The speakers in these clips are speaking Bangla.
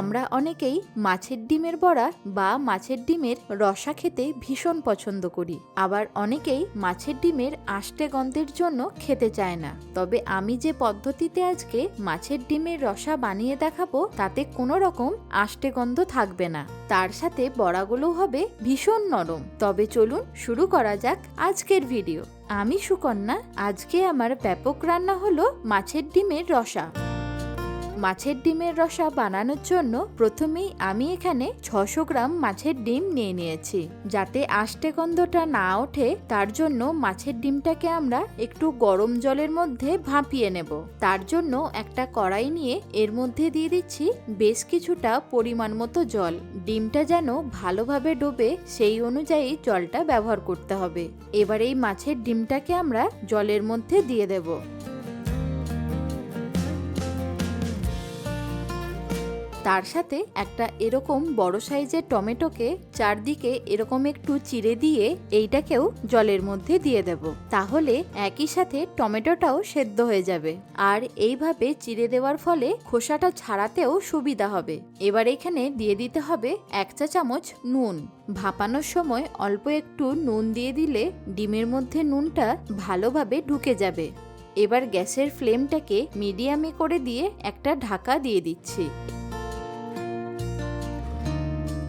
আমরা অনেকেই মাছের ডিমের বড়া বা মাছের ডিমের রসা খেতে ভীষণ পছন্দ করি। আবার অনেকেই মাছের ডিমের আষ্টে গন্ধের জন্য খেতে চায় না। তবে আমি যে পদ্ধতিতে আজকে মাছের ডিমের রসা বানিয়ে দেখাবো, তাতে কোনো রকম আষ্টে গন্ধ থাকবে না। তার সাথে বড়াগুলো হবে ভীষণ নরম। তবে চলুন শুরু করা যাক আজকের ভিডিও। আমি সুকন্যা, আজকে আমার ব্যাপক রান্না হলো মাছের ডিমের রসা। মাছের ডিমের রসা বানানোর জন্য প্রথমেই আমি এখানে ছশো গ্রাম মাছের ডিম নিয়ে নিয়েছি। যাতে আষ্টে গন্ধটা না ওঠে, তার জন্য মাছের ডিমটাকে আমরা একটু গরম জলের মধ্যে ভাপিয়ে নেব। তার জন্য একটা কড়াই নিয়ে এর মধ্যে দিয়ে দিচ্ছি বেশ কিছুটা পরিমাণ মতো জল। ডিমটা যেন ভালোভাবে ডোবে, সেই অনুযায়ী জলটা ব্যবহার করতে হবে। এবার এই মাছের ডিমটাকে আমরা জলের মধ্যে দিয়ে দেবো। তার সাথে একটা এরকম বড় সাইজের টমেটোকে চারদিকে এরকম একটু চিড়ে দিয়ে এইটাকেও জলের মধ্যে দিয়ে দেব। তাহলে একই সাথে টমেটোটাও সেদ্ধ হয়ে যাবে। আর এইভাবে চিড়ে দেওয়ার ফলে খোসাটা ছাড়াতেও সুবিধা হবে। এবার এখানে দিয়ে দিতে হবে এক চা চামচ নুন। ভাপানোর সময় অল্প একটু নুন দিয়ে দিলে ডিমের মধ্যে নুনটা ভালোভাবে ঢুকে যাবে। এবার গ্যাসের ফ্লেমটাকে মিডিয়ামে করে দিয়ে একটা ঢাকা দিয়ে দিচ্ছি।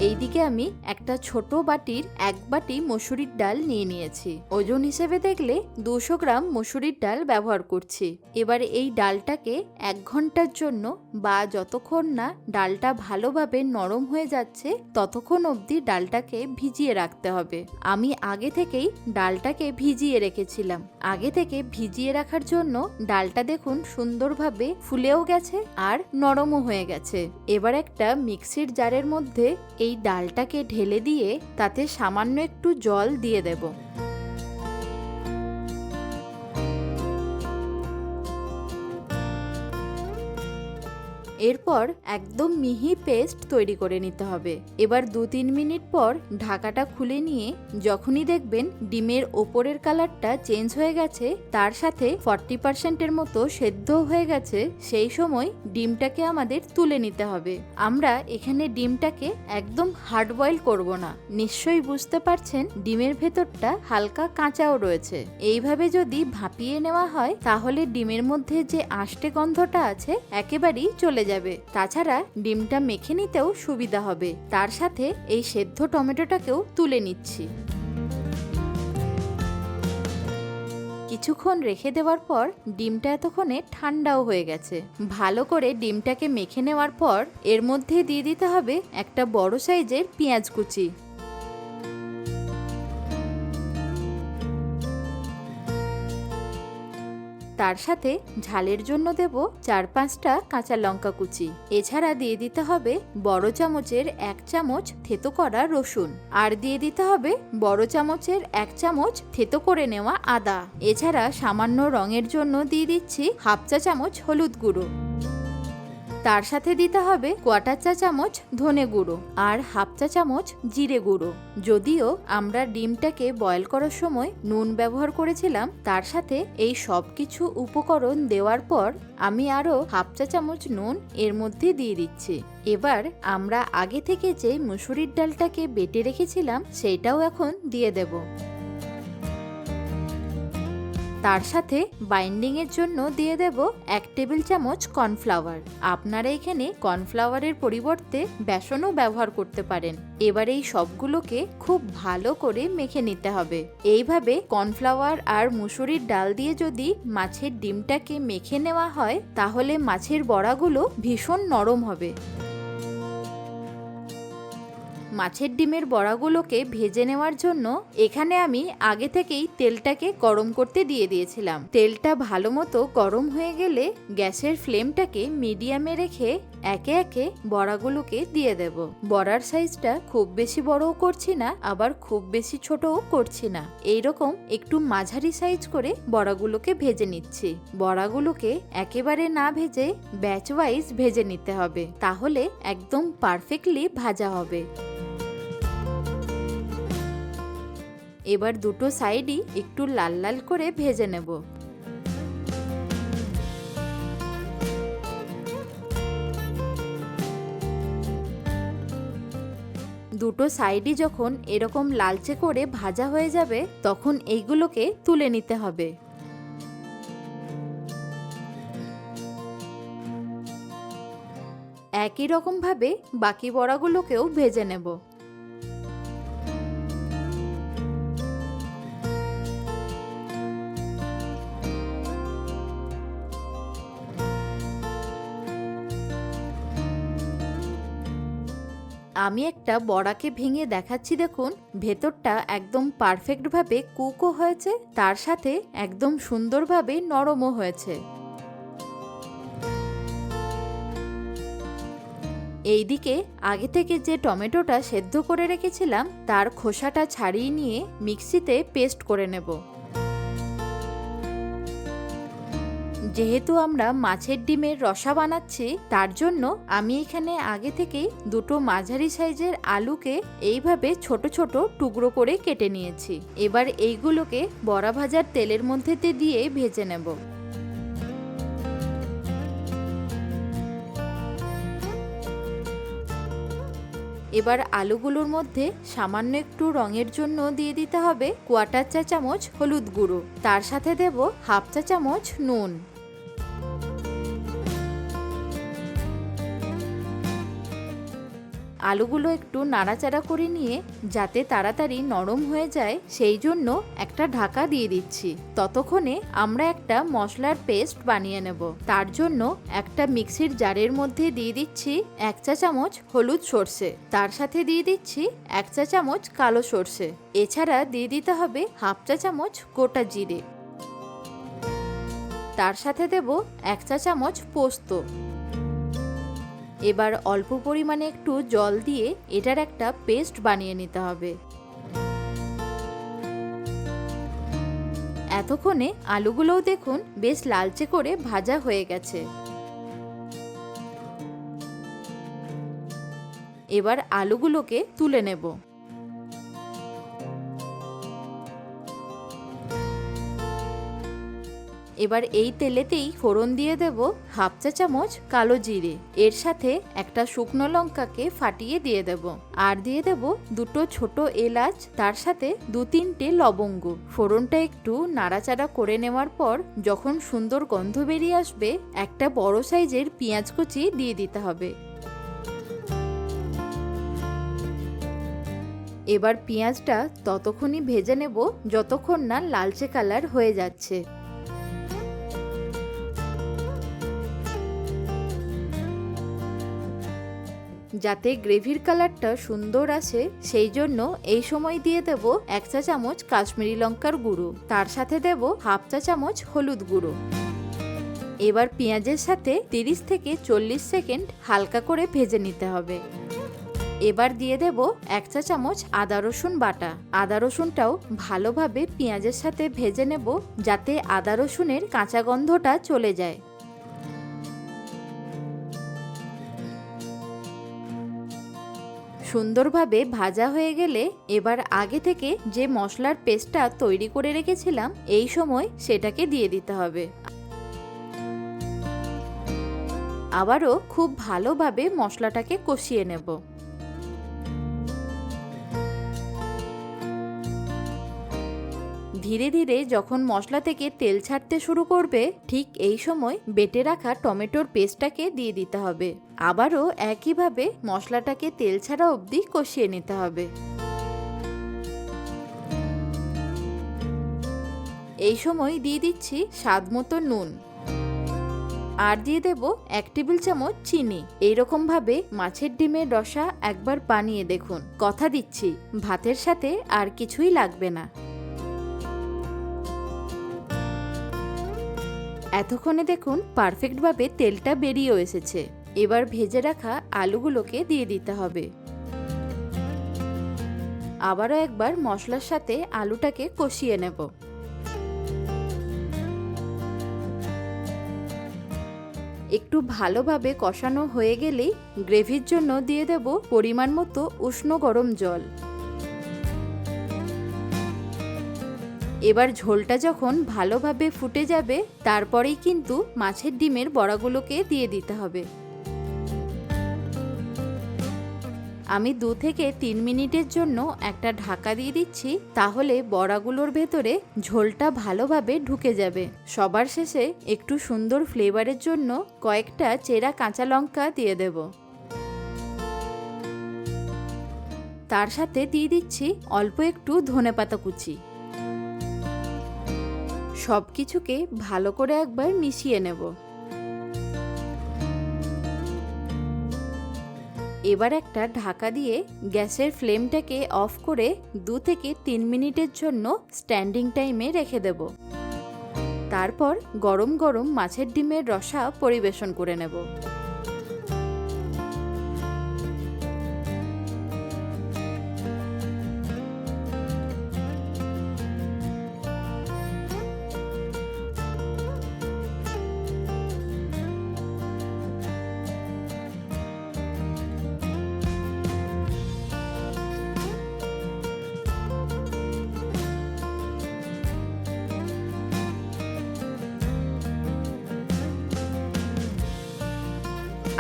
এইদিকে আমি একটা ছোট বাটির এক বাটি মসুরির ডাল নিয়ে নিয়েছি। ওজন হিসেবে দেখলে দুশো গ্রাম মসুরির ডাল ব্যবহার করছি। এবার এই ডালটাকে এক ঘণ্টার জন্য বা যতক্ষণ না ডালটা ভালোভাবে নরম হয়ে যাচ্ছে, ততক্ষণ অবধি ডালটাকে ভিজিয়ে রাখতে হবে। আমি আগে থেকেই ডালটাকে ভিজিয়ে রেখেছিলাম। আগে থেকে ভিজিয়ে রাখার জন্য ডালটা দেখুন সুন্দরভাবে ফুলেও গেছে আর নরমও হয়ে গেছে। এবার একটা মিক্সির জারের মধ্যে এই এই ডালটাকে ঢেলে দিয়ে তাতে সামান্য একটু জল দিয়ে দেব। এরপর একদম মিহি পেস্ট তৈরি করে নিতে হবে। এবার দু তিন মিনিট পর ঢাকাটা খুলে নিয়ে যখনই দেখবেন ডিমের ওপরের কালারটা চেঞ্জ হয়ে গেছে, তার সাথে ফর্টি পার্সেন্টের মতো সেদ্ধ হয়ে গেছে, সেই সময় ডিমটাকে আমাদের তুলে নিতে হবে। আমরা এখানে ডিমটাকে একদম হার্ড বয়েল করব না। নিশ্চয়ই বুঝতে পারছেন, ডিমের ভেতরটা হালকা কাঁচাও রয়েছে। এইভাবে যদি ভাপিয়ে নেওয়া হয়, তাহলে ডিমের মধ্যে যে আষ্টে গন্ধটা আছে, একেবারেই চলে যাবে। তাছাড়া ডিমটা মেখে নিতেও সুবিধা হবে। তার সাথে এই সেদ্ধ টমেটোটাকেও তুলে নিচ্ছি। কিছুক্ষণ রেখে দেওয়ার পর ডিমটা এতক্ষণে ঠান্ডাও হয়ে গেছে। ভালো করে ডিমটাকে মেখে নেওয়ার পর এর মধ্যে দিয়ে দিতে হবে একটা বড় সাইজের পেঁয়াজ কুচি। তার সাথে ঝালের জন্য দেব চার পাঁচটা কাঁচা লঙ্কা কুচি। এছাড়া দিয়ে দিতে হবে বড় চামচের এক চামচ থেতো করা রসুন। আর দিয়ে দিতে হবে বড় চামচের এক চামচ থেতো করে নেওয়া আদা। এছাড়া সামান্য রঙের জন্য দিয়ে দিচ্ছি হাফ চা চামচ হলুদ গুঁড়ো। তার সাথে দিতে হবে কোয়াটার চা চামচ ধনে গুঁড়ো আর হাফ চা চামচ জিরে গুঁড়ো। যদিও আমরা ডিমটাকে বয়েল করার সময় নুন ব্যবহার করেছিলাম, তার সাথে এই সব কিছু উপকরণ দেওয়ার পর আমি আরও হাফ চা চামচ নুন এর মধ্যে দিয়ে দিচ্ছি। এবার আমরা আগে থেকে যে মুসুরির ডালটাকে বেটে রেখেছিলাম সেইটাও এখন দিয়ে দেবো। তার সাথে বাইন্ডিংয়ের জন্য দিয়ে দেব এক টেবিল চামচ কর্নফ্লাওয়ার। আপনারা এখানে কর্নফ্লাওয়ারের পরিবর্তে বেসনও ব্যবহার করতে পারেন। এবার এই সবগুলোকে খুব ভালো করে মেখে নিতে হবে। এইভাবে কর্নফ্লাওয়ার আর মুসুরির ডাল দিয়ে যদি মাছের ডিমটাকে মেখে নেওয়া হয়, তাহলে মাছের বড়াগুলো ভীষণ নরম হবে। মাছের ডিমের বড়াগুলোকে ভেজে নেওয়ার জন্য এখানে আমি আগে থেকেই তেলটাকে গরম করতে দিয়ে দিয়েছিলাম। তেলটা ভালো মতো গরম হয়ে গেলে গ্যাসের ফ্লেমটাকে মিডিয়ামে রেখে একে একে বড়াগুলোকে দিয়ে দেব। বড়ার সাইজটা খুব বেশি বড়ও করছি না, আবার খুব বেশি ছোটও করছি না। এইরকম একটু মাঝারি সাইজ করে বড়াগুলোকে ভেজে নিচ্ছি। বড়াগুলোকে একেবারে না ভেজে ব্যাচ ওয়াইজ ভেজে নিতে হবে, তাহলে একদম পারফেক্টলি ভাজা হবে। এবার দুটো সাইডই একটু লাল লাল করে ভেজে নেব। দুটো সাইডই যখন এরকম লালচে করে ভাজা হয়ে যাবে, তখন এইগুলোকে তুলে নিতে হবে। একই রকমভাবে বাকি বড়াগুলোকেও ভেজে নেব। আমি একটা বড়াকে ভেঙে দেখাচ্ছি দেখুন, ভেতরটা একদম পারফেক্টভাবে কুকও হয়েছে, তার সাথে একদম সুন্দরভাবে নরমও হয়েছে। এইদিকে আগে থেকে যে টমেটোটা সেদ্ধ করে রেখেছিলাম, তার খোসাটা ছাড়িয়ে নিয়ে মিক্সিতে পেস্ট করে নেব। যেহেতু আমরা মাছের ডিমের রসা বানাচ্ছি, তার জন্য আমি এখানে আগে থেকেই দুটো মাঝারি সাইজের আলুকে এইভাবে ছোট ছোট টুকরো করে কেটে নিয়েছি। এবার এইগুলোকে বড়া ভাজার তেলের মধ্যে দিয়ে ভেজে নেব। এবার আলুগুলোর মধ্যে সামান্য একটু রঙের জন্য দিয়ে দিতে হবে কোয়াটার চা চামচ হলুদ গুঁড়ো। তার সাথে দেব হাফ চা চামচ নুন। আলুগুলো একটু নাড়াচাড়া করে নিয়ে যাতে তাড়াতাড়ি নরম হয়ে যায়, সেই জন্য একটা ঢাকা দিয়ে দিচ্ছি। ততক্ষণে আমরা একটা মশলার পেস্ট বানিয়ে নেব। তার জন্য একটা মিক্সির জারের মধ্যে দিয়ে দিচ্ছি এক চা চামচ হলুদ সর্ষে। তার সাথে দিয়ে দিচ্ছি এক চা চামচ কালো সর্ষে। এছাড়া দিয়ে দিতে হবে হাফ চা চামচ গোটা জিরে। তার সাথে দেব এক চা চামচ পোস্ত। এবার অল্প পরিমাণে একটু জল দিয়ে এটার একটা পেস্ট বানিয়ে নিতে হবে। এতক্ষণে আলুগুলোও দেখুন বেশ লালচে করে ভাজা হয়ে গেছে। এবার আলুগুলোকে তুলে নেব। এবার এই তেলেতেই ফোড়ন দিয়ে দেব হাফ চা চামচ কালো জিরে। এর সাথে একটা শুকনো লঙ্কাকে ফাটিয়ে দিয়ে দেব। আর দিয়ে দেব দুটো ছোট এলাচ, তার সাথে দু তিনটে লবঙ্গ। ফোড়নটা একটু নাড়াচাড়া করে নেওয়ার পর যখন সুন্দর গন্ধ বেরিয়ে আসবে, একটা বড় সাইজের পেঁয়াজ কুচি দিয়ে দিতে হবে। এবার পেঁয়াজটা ততক্ষণই ভেজে নেব, যতক্ষণ না লালচে কালার হয়ে যাচ্ছে। যাতে গ্রেভির কালারটা সুন্দর আসে, সেই জন্য এই সময় দিয়ে দেব এক চা চামচ কাশ্মীরি লঙ্কার গুঁড়ো। তার সাথে দেব হাফ চা চামচ হলুদ গুঁড়ো। এবার পেঁয়াজের সাথে 30 থেকে চল্লিশ সেকেন্ড হালকা করে ভেজে নিতে হবে। এবার দিয়ে দেব এক চা চামচ আদা রসুন বাটা। আদা রসুনটাও ভালোভাবে পেঁয়াজের সাথে ভেজে নেব যাতে আদা রসুনের কাঁচা গন্ধটা চলে যায়। সুন্দরভাবে ভাজা হয়ে গেলে এবার আগে থেকে যে মশলার পেস্টটা তৈরি করে রেখেছিলাম, এই সময় সেটাকে দিয়ে দিতে হবে। আবারও খুব ভালোভাবে মশলাটাকে কষিয়ে নেব। ধীরে ধীরে যখন মশলা থেকে তেল ছাড়তে শুরু করবে, ঠিক এই সময় বেটে রাখা টমেটোর পেস্টটাকে দিয়ে দিতে হবে। আবারও একইভাবে মশলাটাকে তেল ছাড়া অবধি কষিয়ে নিতে হবে। এই সময় দিয়ে দিচ্ছি স্বাদ মতো নুন। আর দিয়ে দেব এক টেবিল চামচ চিনি। এইরকম ভাবে মাছের ডিমের রসা একবার বানিয়ে দেখুন। কথা দিচ্ছি, ভাতের সাথে আর কিছুই লাগবে না। এতক্ষণে দেখুন পারফেক্টভাবে তেলটা বেরিয়েও এসেছে। এবার ভেজে রাখা আলুগুলোকে দিয়ে দিতে হবে। আবারও একবার মশলার সাথে আলুটাকে কষিয়ে নেব। একটু ভালোভাবে কষানো হয়ে গেলেই গ্রেভির জন্য দিয়ে দেব পরিমাণ মতো উষ্ণ গরম জল। এবার ঝোলটা যখন ভালোভাবে ফুটে যাবে, তারপরেই কিন্তু মাছের ডিমের বড়াগুলোকে দিয়ে দিতে হবে। আমি দু থেকে তিন মিনিটের জন্য একটা ঢাকা দিয়ে দিচ্ছি, তাহলে বড়াগুলোর ভেতরে ঝোলটা ভালোভাবে ঢুকে যাবে। সবার শেষে একটু সুন্দর ফ্লেভারের জন্য কয়েকটা চেরা কাঁচা লঙ্কা দিয়ে দেব। তার সাথে দিয়ে দিচ্ছি অল্প একটু ধনেপাতা কুচি। সব কিছুকে ভালো করে একবার মিশিয়ে নেব। এবার একটা ঢাকা দিয়ে গ্যাসের ফ্লেমটাকে অফ করে দু থেকে তিন মিনিটের জন্য স্ট্যান্ডিং টাইমে রেখে দেব। তারপর গরম গরম মাছের ডিমের রসা পরিবেশন করে নেব।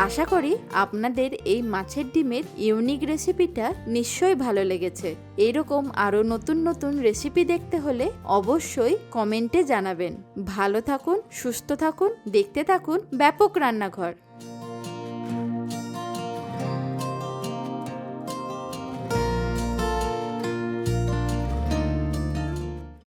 আশা করি আপনাদের এই মাছের ডিমের ইউনিক রেসিপিটা নিশ্চয়ই ভালো লেগেছে। এরকম আরও নতুন নতুন রেসিপি দেখতে হলে অবশ্যই কমেন্টে জানাবেন। ভালো থাকুন, সুস্থ থাকুন, দেখতে থাকুন ব্যাপক রান্নাঘর।